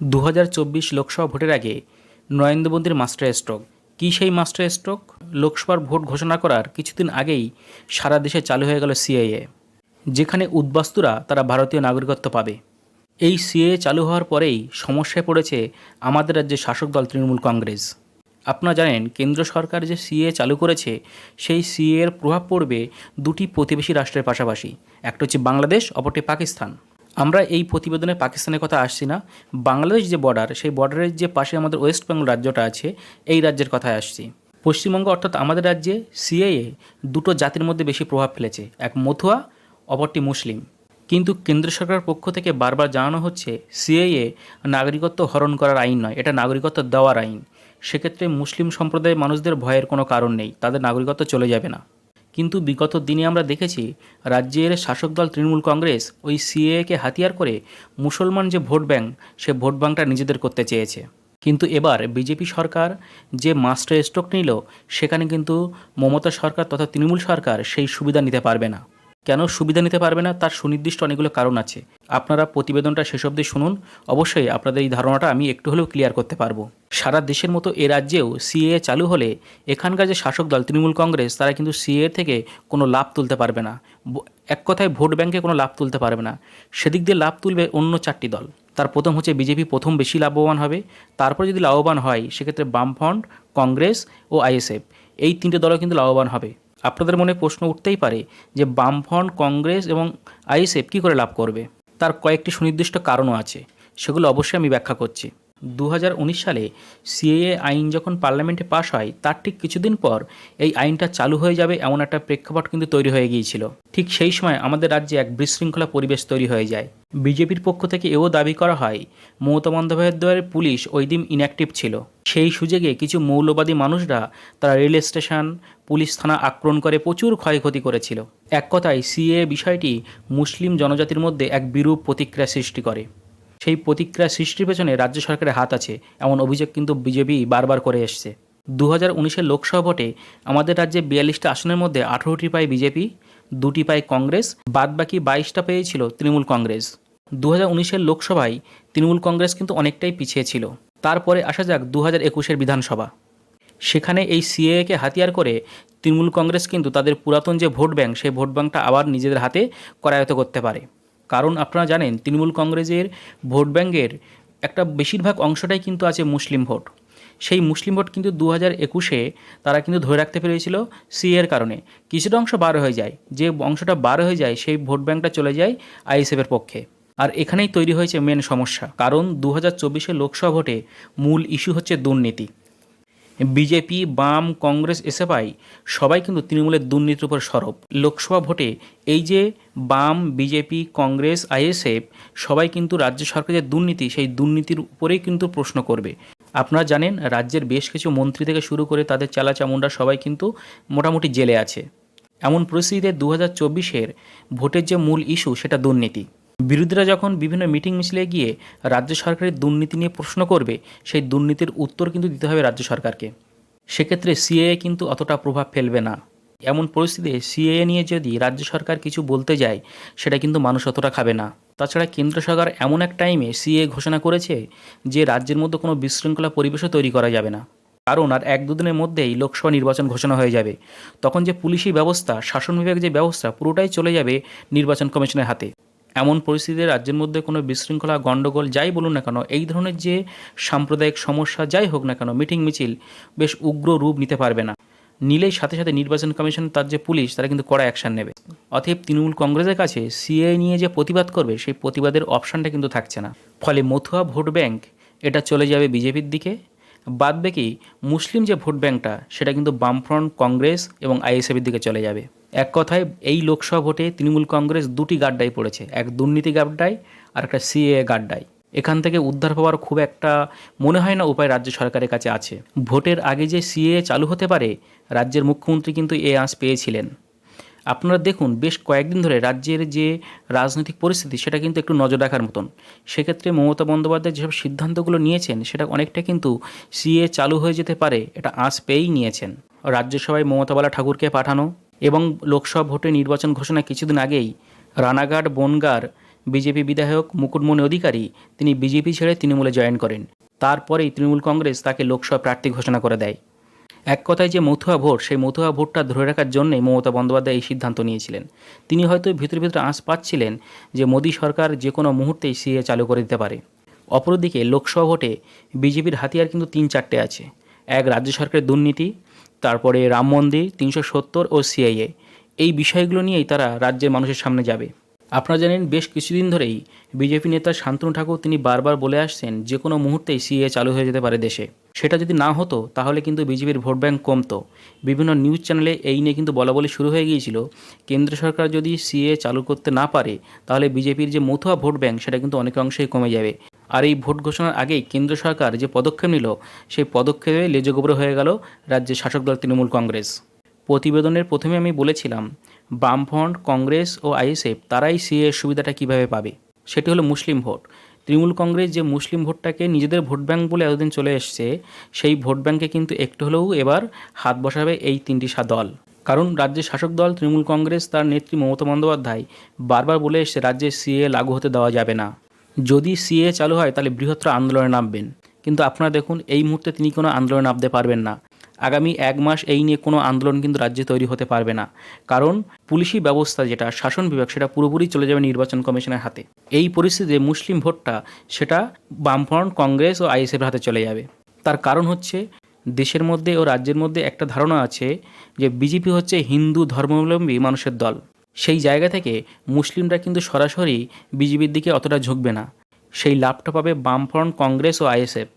দু হাজার চব্বিশ লোকসভা ভোটের আগে নরেন্দ্র মোদীর মাস্টার স্ট্রোক। কী সেই মাস্টার স্ট্রোক? লোকসভার ভোট ঘোষণা করার কিছুদিন আগেই সারা দেশে চালু হয়ে গেল সিএএ, যেখানে উদ্বাস্তুরা তারা ভারতীয় নাগরিকত্ব পাবে। এই সিএ চালু হওয়ার পরেই সমস্যায় পড়েছে আমাদের রাজ্যের শাসক দল তৃণমূল কংগ্রেস। আপনারা জানেন, কেন্দ্র সরকার যে সিএ চালু করেছে, সেই সিএ এর প্রভাব পড়বে দুটি প্রতিবেশী রাষ্ট্রের পাশাপাশি, একটা হচ্ছে বাংলাদেশ, অপরটি পাকিস্তান। আমরা এই প্রতিবেদনে পাকিস্তানের কথা আসছি না, বাংলাদেশ যে বর্ডার সেই বর্ডারের যে পাশে আমাদের ওয়েস্ট বেঙ্গল রাজ্যটা আছে, এই রাজ্যের কথায় আসছি। পশ্চিমবঙ্গ অর্থাৎ আমাদের রাজ্যে সিএএ দুটো জাতির মধ্যে বেশি প্রভাব ফেলেছে, এক মথুয়া, অপরটি মুসলিম। কিন্তু কেন্দ্র সরকারের পক্ষ থেকে বারবার জানানো হচ্ছে সিএএ নাগরিকত্ব হরণ করার আইন নয়, এটা নাগরিকত্ব দেওয়ার আইন। সেক্ষেত্রে মুসলিম সম্প্রদায়ের মানুষদের ভয়ের কোনো কারণ নেই, তাদের নাগরিকত্ব চলে যাবে না। কিন্তু বিগত দিনে আমরা দেখেছি রাজ্যের শাসক দল তৃণমূল কংগ্রেস ওই সিএকে হাতিয়ার করে মুসলমান যে ভোট ব্যাংক, সে ভোট ব্যাংকটা নিজেদের করতে চেয়েছে। কিন্তু এবার বিজেপি সরকার যে মাস্টার স্ট্রোক নিল, সেখানে কিন্তু মমতা সরকার তথা তৃণমূল সরকার সেই সুবিধা নিতে পারবে না। কেন সুবিধা নিতে পারবে না? তার সুনির্দিষ্ট অনেকগুলো কারণ আছে। আপনারা প্রতিবেদনটা শেষ অবধি শুনুন। অবশ্যই আপনাদের এই ধারণাটা আমি একটু হলেও ক্লিয়ার করতে পারব। সারা দেশের মতো এ রাজ্যেও সিএ চালু হলে এখানকার যে শাসক দল, তৃণমূল কংগ্রেস, তারা কিন্তু সিএ থেকে কোনো লাভ তুলতে পারবে না। এক কথায় ভোট ব্যাংকে কোনো লাভ তুলতে পারবে না। সেদিক দিয়ে লাভ তুলবে অন্য চারটি দল। তার প্রথম হচ্ছে বিজেপি, প্রথম বেশি লাভবান হবে। তারপর যদি লাভবান হয়, সেক্ষেত্রে বামফ্রন্ট, কংগ্রেস ও আইএসএফ, এই তিনটে দলও কিন্তু লাভবান হবে। আপনাদের মনে প্রশ্ন উঠতেই পারে যে বামফ্রন্ট, কংগ্রেস এবং আইএসএফ কী করে লাভ করবে? তার কয়েকটি সুনির্দিষ্ট কারণও আছে। সেগুলো অবশ্যই আমি ব্যাখ্যা করছি। দু হাজার উনিশ সালে সিএএ আইন যখন পার্লামেন্টে পাশ হয়, তার ঠিক কিছুদিন পর এই আইনটা চালু হয়ে যাবে এমন একটা প্রেক্ষাপট কিন্তু তৈরি হয়ে গিয়েছিল। ঠিক সেই সময় আমাদের রাজ্যে এক বিশৃঙ্খলা পরিবেশ তৈরি হয়ে যায়। বিজেপির পক্ষ থেকে এও দাবি করা হয়, মমতা বন্দ্যোপাধ্যায়ের পুলিশ ওই দিন ইনঅ্যাক্টিভ ছিল। সেই সুযোগে কিছু মৌলবাদী মানুষরা তারা রেল স্টেশন, পুলিশ থানা আক্রমণ করে প্রচুর ক্ষয়ক্ষতি করেছিল। এক কথায় সিএ বিষয়টি মুসলিম জনজাতির মধ্যে এক বিরূপ প্রতিক্রিয়া সৃষ্টি করে। সেই প্রতিক্রিয়া সৃষ্টির পেছনে রাজ্য সরকারের হাত আছে, এমন অভিযোগ কিন্তু বিজেপি বারবার করে এসছে। দু হাজার উনিশের লোকসভা ভোটে আমাদের রাজ্যে বিয়াল্লিশটা আসনের মধ্যে আঠেরোটি পায় বিজেপি, দুটি পায় কংগ্রেস, বাদবাকি বাইশটা পেয়েছিল তৃণমূল কংগ্রেস। দু হাজার উনিশের লোকসভায় তৃণমূল কংগ্রেস কিন্তু অনেকটাই পিছিয়ে ছিল। তারপরে আসা যাক দু হাজার একুশের বিধানসভা। সেখানে এই সিএকে হাতিয়ার করে তৃণমূল কংগ্রেস কিন্তু তাদের পুরাতন যে ভোট ব্যাংক, সেই ভোট ব্যাংকটা আবার নিজেদের হাতে করায়ত্ত করতে পারে। কারণ আপনারা জানেন, তৃণমূল কংগ্রেসের ভোট ব্যাংকের একটা বেশিরভাগ অংশটাই কিন্তু আছে মুসলিম ভোট। সেই মুসলিম ভোট কিন্তু দু হাজার একুশে তারা কিন্তু ধরে রাখতে পেরেছিল সিএর কারণে। কিছুটা অংশ বার হয়ে যায়। যে অংশটা বার হয়ে যায়, সেই ভোট ব্যাঙ্কটা চলে যায় আইএসএফের পক্ষে। আর এখানেই তৈরি হয়েছে মেন সমস্যা। কারণ দু হাজার চব্বিশে লোকসভা ভোটে মূল ইস্যু হচ্ছে দুর্নীতি। বিজেপি, বাম, কংগ্রেস এসএফআই সবাই কিন্তু তৃণমূলের দুর্নীতির উপর সরব। লোকসভা ভোটে এই যে বাম, বিজেপি, কংগ্রেস, আইএসএফ সবাই কিন্তু রাজ্য সরকারের দুর্নীতি, সেই দুর্নীতির উপরেই কিন্তু প্রশ্ন করবে। আপনারা জানেন, রাজ্যের বেশ কিছু মন্ত্রী থেকে শুরু করে তাদের চালা চামুন্ডা সবাই কিন্তু মোটামুটি জেলে আছে। এমন পরিস্থিতিতে দু হাজার ভোটের যে মূল ইস্যু সেটা দুর্নীতি। বিরোধীরা যখন বিভিন্ন মিটিং মিছিলে গিয়ে রাজ্য সরকারের দুর্নীতি নিয়ে প্রশ্ন করবে, সেই দুর্নীতির উত্তর কিন্তু দিতে হবে রাজ্য সরকারকে। সেক্ষেত্রে সিএএ কিন্তু অতটা প্রভাব ফেলবে না। এমন পরিস্থিতিতে সিএএ নিয়ে যদি রাজ্য সরকার কিছু বলতে যায়, সেটা কিন্তু মানুষ অতটা খাবে না। তাছাড়া কেন্দ্র সরকার এমন এক টাইমে সিএ ঘোষণা করেছে যে রাজ্যের মধ্যে কোনো বিশৃঙ্খলা পরিবেশও তৈরি করা যাবে না। কারণ আর এক দুদিনের মধ্যেই লোকসভা নির্বাচন ঘোষণা হয়ে যাবে। তখন যে পুলিশি ব্যবস্থা, শাসন বিভাগের যে ব্যবস্থা, পুরোটাই চলে যাবে নির্বাচন কমিশনের হাতে। এমন পরিস্থিতিতে রাজ্যের মধ্যে কোনো বিশৃঙ্খলা, গণ্ডগোল যাই বলুন না কেন, এই ধরনের যে সাম্প্রদায়িক সমস্যা যাই হোক না কেন, মিটিং মিছিল বেশ উগ্র রূপ নিতে পারবে না। নিলেই সাথে সাথে নির্বাচন কমিশন, তার যে পুলিশ, তারা কিন্তু কড়া অ্যাকশন নেবে। অতএব তৃণমূল কংগ্রেসের কাছে সিএ নিয়ে যে প্রতিবাদ করবে, সেই প্রতিবাদের অপশানটা কিন্তু থাকছে না। ফলে মথুয়া ভোট ব্যাংক, এটা চলে যাবে বিজেপির দিকে। বাদ বাকি মুসলিম যে ভোট ব্যাংকটা, সেটা কিন্তু বামফ্রন্ট কংগ্রেস এবং আইএসএফের দিকে চলে যাবে। এক কথায় এই লোকসভা ভোটে তৃণমূল কংগ্রেস দুটি গাড্ডায় পড়েছে, এক দুর্নীতি গাড্ডায় আর একটা সিএ গাড্ডায়। এখান থেকে উদ্ধার পাওয়ার খুব একটা মনে হয় না উপায় রাজ্য সরকারের কাছে আছে। ভোটের আগে যে সিএ চালু হতে পারে, রাজ্যের মুখ্যমন্ত্রী কিন্তু এ আঁচ পেয়েছিলেন। আপনারা দেখুন, বেশ কয়েকদিন ধরে রাজ্যের যে রাজনৈতিক পরিস্থিতি, সেটা কিন্তু একটু নজর রাখার মতন। সেক্ষেত্রে মমতা বন্দ্যোপাধ্যায় যেসব সিদ্ধান্তগুলো নিয়েছেন, সেটা অনেকটা কিন্তু সিএ চালু হয়ে যেতে পারে, এটা আঁচ পেয়েই নিয়েছেন। রাজ্যসভায় মমতাবালা ঠাকুরকে পাঠানো এবং লোকসভা ভোটে নির্বাচন ঘোষণা কিছুদিন আগেই রানাঘাট, বনগার বিজেপি বিধায়ক মুকুটমণি অধিকারী তিনি বিজেপি ছেড়ে তৃণমূলে জয়েন করেন। তারপরেই তৃণমূল কংগ্রেস তাকে লোকসভা প্রার্থী ঘোষণা করে দেয়। এক কথায় যে মথুয়া ভোট, সেই মথুয়া ভোটটা ধরে রাখার জন্যই মমতা বন্দ্যোপাধ্যায় এই সিদ্ধান্ত নিয়েছিলেন। তিনি হয়তো ভিতরে ভিতরে আঁচ পাচ্ছিলেন যে মোদী সরকার যে কোনো মুহূর্তেই সিএ চালু করে দিতে পারে। অপরদিকে লোকসভা ভোটে বিজেপির হাতিয়ার কিন্তু তিন চারটে আছে। এক রাজ্য সরকারের দুর্নীতি তারপরে রাম মন্দির, তিনশো সত্তর ও সিআইএ এই বিষয়গুলো নিয়েই তারা রাজ্যের মানুষের সামনে যাবে। আপনারা জানেন, বেশ কিছুদিন ধরেই বিজেপি নেতা শান্তনু ঠাকুর তিনি বারবার বলে আসছেন যে কোনো মুহূর্তেই সিএ চালু হয়ে যেতে পারে দেশে। সেটা যদি না হতো, তাহলে কিন্তু বিজেপির ভোট ব্যাংক কমতো। বিভিন্ন নিউজ চ্যানেলে এই নিয়ে কিন্তু বলা বলি শুরু হয়ে গিয়েছিল। কেন্দ্র সরকার যদি সিএ চালু করতে না পারে, তাহলে বিজেপির যে মথুয়া ভোট ব্যাঙ্ক সেটা কিন্তু অনেক অংশেই কমে যাবে। আর এই ভোট ঘোষণার আগেই কেন্দ্র সরকার যে পদক্ষেপ নিল, সেই পদক্ষেপে লেজগোবরে হয়ে গেল রাজ্যের শাসক দল তৃণমূল কংগ্রেস। প্রতিবেদনের প্রথমে আমি বলেছিলাম, বামফ্রন্ট, কংগ্রেস ও আইএসএফ তারাই সিএ সুবিধাটা কীভাবে পাবে? সেটি হলো মুসলিম ভোট। তৃণমূল কংগ্রেস যে মুসলিম ভোটটাকে নিজেদের ভোট ব্যাঙ্ক বলে এতদিন চলে এসছে, সেই ভোট ব্যাঙ্কে কিন্তু একটু হলেও এবার হাত বসাবে এই তিনটি দল। কারণ রাজ্যের শাসক দল তৃণমূল কংগ্রেস তার নেত্রী মমতা বন্দ্যোপাধ্যায় বারবার বলে এসছে, রাজ্যে সিএ লাগু হতে দেওয়া যাবে না। যদি সিএ চালু হয়, তাহলে বৃহত্তর আন্দোলনে নামবেন। কিন্তু আপনারা দেখুন, এই মুহূর্তে তিনি কোনো আন্দোলনে নামতে পারবেন না। আগামী এক মাস এই নিয়ে কোনো আন্দোলন কিন্তু রাজ্যে তৈরি হতে পারবে না। কারণ পুলিশি ব্যবস্থা যেটা, শাসন বিভাগ, সেটা পুরোপুরি চলে যাবে নির্বাচন কমিশনের হাতে। এই পরিস্থিতিতে মুসলিম ভোটটা, সেটা বামফ্রন্ট কংগ্রেস ও আইএসএফের হাতে চলে যাবে। তার কারণ হচ্ছে, দেশের মধ্যে ও রাজ্যের মধ্যে একটা ধারণা আছে যে, বিজেপি হচ্ছে হিন্দু ধর্মাবলম্বী মানুষের দল। সেই জায়গা থেকে মুসলিমরা কিন্তু সরাসরি বিজেপির দিকে অতটা ঝুঁকবে না। সেই লাভটা পাবে বামফ্রন্ট কংগ্রেস ও আইএসএফ।